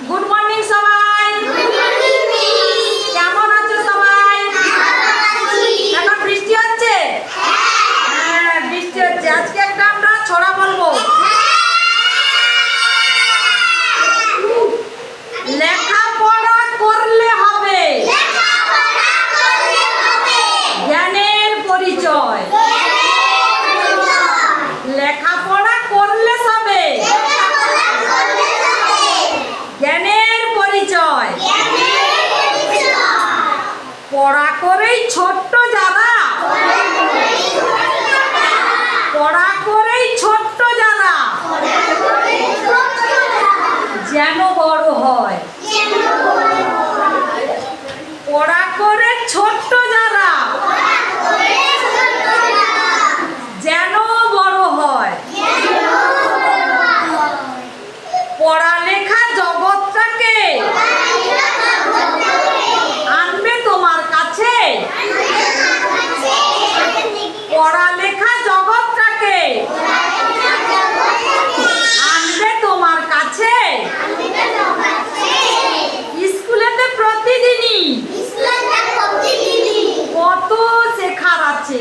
Good morning সবাই। কেমন আছো সবাই? এখন বৃষ্টি হচ্ছে? হ্যাঁ বৃষ্টি হচ্ছে। আজকে একটা আমরা ছড়া বলব। পড়া করেই ছোট্ট জানা। পড়া করেই ছোট্ট জানা। যেন বড় হয়। থাকে আনবে তোমার কাছে। স্কুলেতে প্রতিদিনই। কত শেখার আছে।